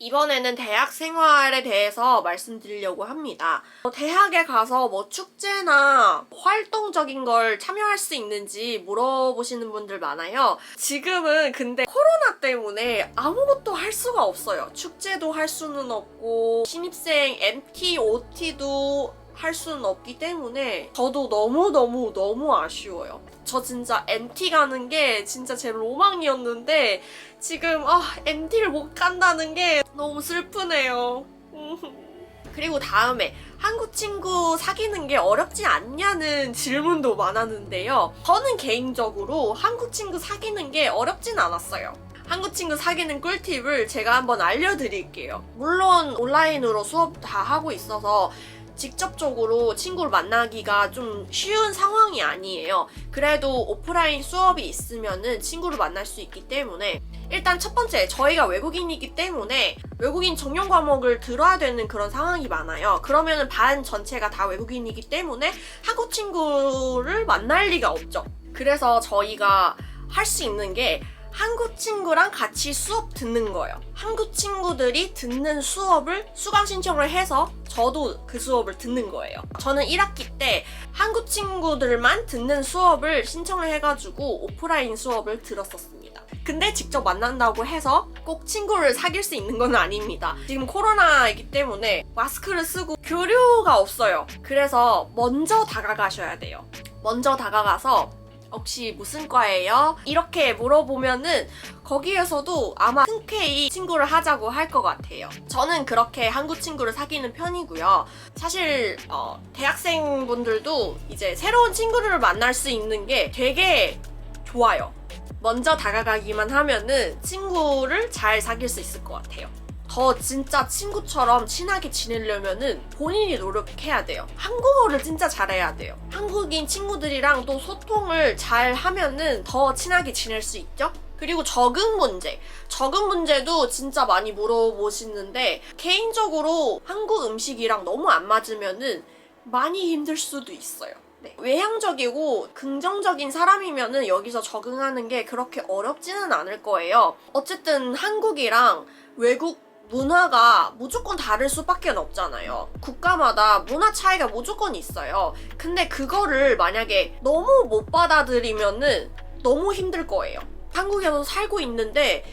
이번에는 대학 생활에 대해서 말씀드리려고 합니다. 어, 대학에 가서 뭐 축제나 활동적인 걸 참여할 수 있는지 물어보시는 분들 많아요. 지금은 근데 코로나 때문에 아무것도 할 수가 없어요. 축제도 할 수는 없고, 신입생 MT, OT도 할 수는 없기 때문에 저도 너무너무 너무 아쉬워요. 저 진짜 MT 가는 게 진짜 제 로망이었는데 지금 아 MT를 못 간다는 게 너무 슬프네요. 그리고 다음에 한국 친구 사귀는 게 어렵지 않냐는 질문도 많았는데요. 저는 개인적으로 한국 친구 사귀는 게 어렵진 않았어요. 한국 친구 사귀는 꿀팁을 제가 한번 알려드릴게요. 물론 온라인으로 수업 다 하고 있어서 직접적으로 친구를 만나기가 좀 쉬운 상황이 아니에요. 그래도 오프라인 수업이 있으면은 친구를 만날 수 있기 때문에 일단 첫 번째 저희가 외국인이기 때문에 외국인 정형 과목을 들어야 되는 그런 상황이 많아요. 그러면은 반 전체가 다 외국인이기 때문에 한국 친구를 만날 리가 없죠. 그래서 저희가 할 수 있는 게 한국 친구랑 같이 수업 듣는 거예요. 한국 친구들이 듣는 수업을 수강 신청을 해서 저도 그 수업을 듣는 거예요. 저는 1학기 때 한국 친구들만 듣는 수업을 신청을 해가지고 오프라인 수업을 들었었습니다. 근데 직접 만난다고 해서 꼭 친구를 사귈 수 있는 건 아닙니다. 지금 코로나이기 때문에 마스크를 쓰고 교류가 없어요. 그래서 먼저 다가가셔야 돼요. 먼저 다가가서 혹시 무슨 과예요? 이렇게 물어보면은 거기에서도 아마 흔쾌히 친구를 하자고 할 것 같아요. 저는 그렇게 한국 친구를 사귀는 편이고요. 사실 어, 대학생분들도 이제 새로운 친구를 만날 수 있는 게 되게 좋아요. 먼저 다가가기만 하면은 친구를 잘 사귈 수 있을 것 같아요. 더 진짜 친구처럼 친하게 지내려면은 본인이 노력해야 돼요. 한국어를 진짜 잘해야 돼요. 한국인 친구들이랑 또 소통을 잘 하면은 더 친하게 지낼 수 있죠? 그리고 적응 문제. 적응 문제도 진짜 많이 물어보시는데, 개인적으로 한국 음식이랑 너무 안 맞으면은 많이 힘들 수도 있어요. 네. 외향적이고 긍정적인 사람이면은 여기서 적응하는 게 그렇게 어렵지는 않을 거예요. 어쨌든 한국이랑 외국 문화가 무조건 다를 수밖에 없잖아요. 국가마다 문화 차이가 무조건 있어요. 근데 그거를 만약에 너무 못 받아들이면은 너무 힘들 거예요. 한국에서 살고 있는데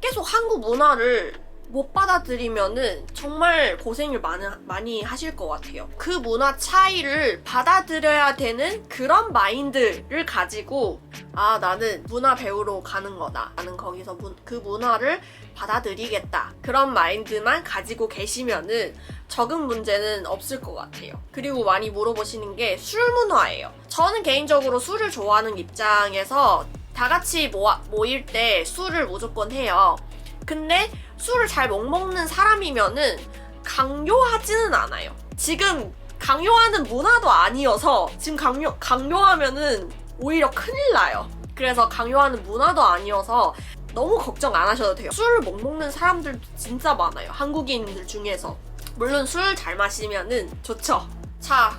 계속 한국 문화를 못 받아들이면은 정말 고생을 많이, 많이 하실 것 같아요. 그 문화 차이를 받아들여야 되는 그런 마인드를 가지고 아 나는 문화 배우러 가는 거다. 나는 거기서 문- 그 문화를 받아들이겠다. 그런 마인드만 가지고 계시면은 적응 문제는 없을 것 같아요. 그리고 많이 물어보시는 게 술 문화예요. 저는 개인적으로 술을 좋아하는 입장에서 다 같이 모아, 모일 때 술을 무조건 해요. 근데 술을 잘 못 먹는 사람이면은 강요하지는 않아요. 지금 강요하는 문화도 아니어서 지금 강요, 강요하면은 오히려 큰일 나요. 그래서 강요하는 문화도 아니어서 너무 걱정 안 하셔도 돼요. 술을 못 먹는 사람들도 진짜 많아요. 한국인들 중에서. 물론 술 잘 마시면은 좋죠. 자,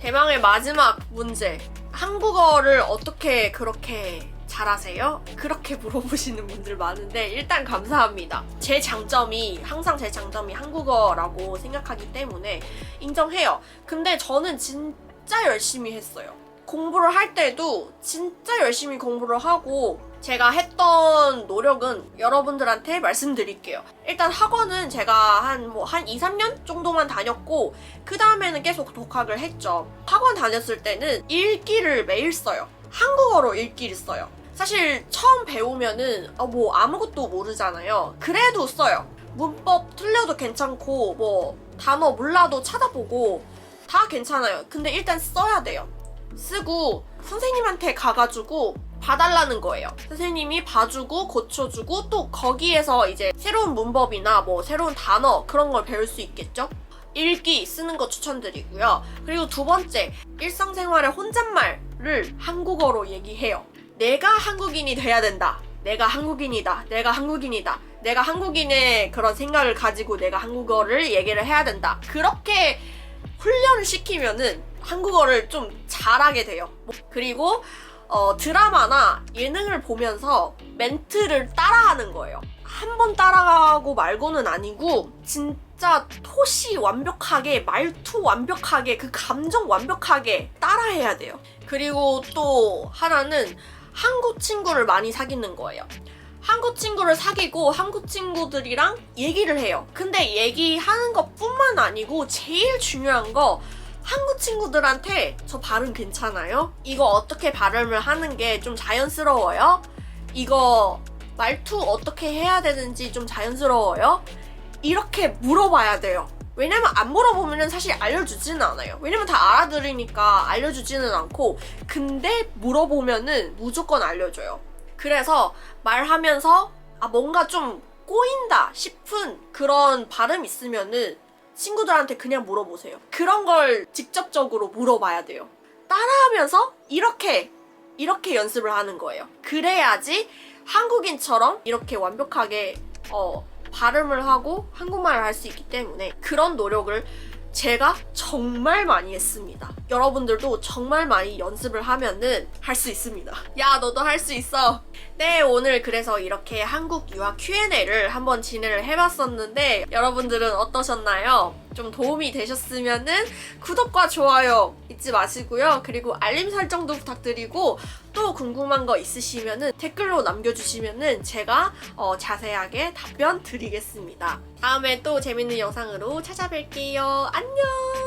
대망의 마지막 문제. 한국어를 어떻게 그렇게 잘하세요? 그렇게 물어보시는 분들 많은데 일단 감사합니다. 제 장점이 항상 제 장점이 한국어라고 생각하기 때문에 인정해요. 근데 저는 진짜 열심히 했어요. 공부를 할 때도 진짜 열심히 공부를 하고 제가 했던 노력은 여러분들한테 말씀드릴게요. 일단 학원은 제가 한 뭐 한 2, 3년 정도만 다녔고 그 다음에는 계속 독학을 했죠. 학원 다녔을 때는 읽기를 매일 써요. 한국어로 읽기를 써요. 사실 처음 배우면은 어, 뭐 아무것도 모르잖아요. 그래도 써요. 문법 틀려도 괜찮고 뭐 단어 몰라도 찾아보고 다 괜찮아요. 근데 일단 써야 돼요. 쓰고 선생님한테 가가지고 봐달라는 거예요. 선생님이 봐주고 고쳐주고 또 거기에서 이제 새로운 문법이나 뭐 새로운 단어 그런 걸 배울 수 있겠죠? 읽기 쓰는 거 추천드리고요. 그리고 두 번째, 일상생활의 혼잣말을 한국어로 얘기해요. 내가 한국인이 돼야 된다. 내가 한국인이다. 내가 한국인이다. 내가 한국인의 그런 생각을 가지고 내가 한국어를 얘기를 해야 된다. 그렇게 훈련을 시키면은 한국어를 좀 잘하게 돼요. 그리고 어, 드라마나 예능을 보면서 멘트를 따라하는 거예요. 한 번 따라가고 말고는 아니고 진짜 토시 완벽하게 말투 완벽하게 그 감정 완벽하게 따라해야 돼요. 그리고 또 하나는 한국 친구를 많이 사귀는 거예요. 한국 친구를 사귀고 한국 친구들이랑 얘기를 해요. 근데 얘기하는 것 뿐만 아니고 제일 중요한 거 한국 친구들한테 저 발음 괜찮아요? 이거 어떻게 발음을 하는 게 좀 자연스러워요? 이거 말투 어떻게 해야 되는지 좀 자연스러워요? 이렇게 물어봐야 돼요. 왜냐면 안 물어보면 사실 알려주지는 않아요. 왜냐면 다 알아들으니까 알려주지는 않고, 근데 물어보면은 무조건 알려줘요. 그래서 말하면서, 아, 뭔가 좀 꼬인다 싶은 그런 발음 있으면은 친구들한테 그냥 물어보세요. 그런 걸 직접적으로 물어봐야 돼요. 따라하면서 이렇게, 이렇게 연습을 하는 거예요. 그래야지 한국인처럼 이렇게 완벽하게, 어, 발음을 하고 한국말을 할 수 있기 때문에 그런 노력을 제가 정말 많이 했습니다. 여러분들도 정말 많이 연습을 하면은 할 수 있습니다. 야, 너도 할 수 있어. 네, 오늘 그래서 이렇게 한국 유학 Q&A를 한번 진행을 해봤었는데 여러분들은 어떠셨나요? 좀 도움이 되셨으면은 구독과 좋아요 잊지 마시고요. 그리고 알림 설정도 부탁드리고 또 궁금한 거 있으시면은 댓글로 남겨주시면은 제가 어, 자세하게 답변 드리겠습니다. 다음에 또 재밌는 영상으로 찾아뵐게요. 안녕!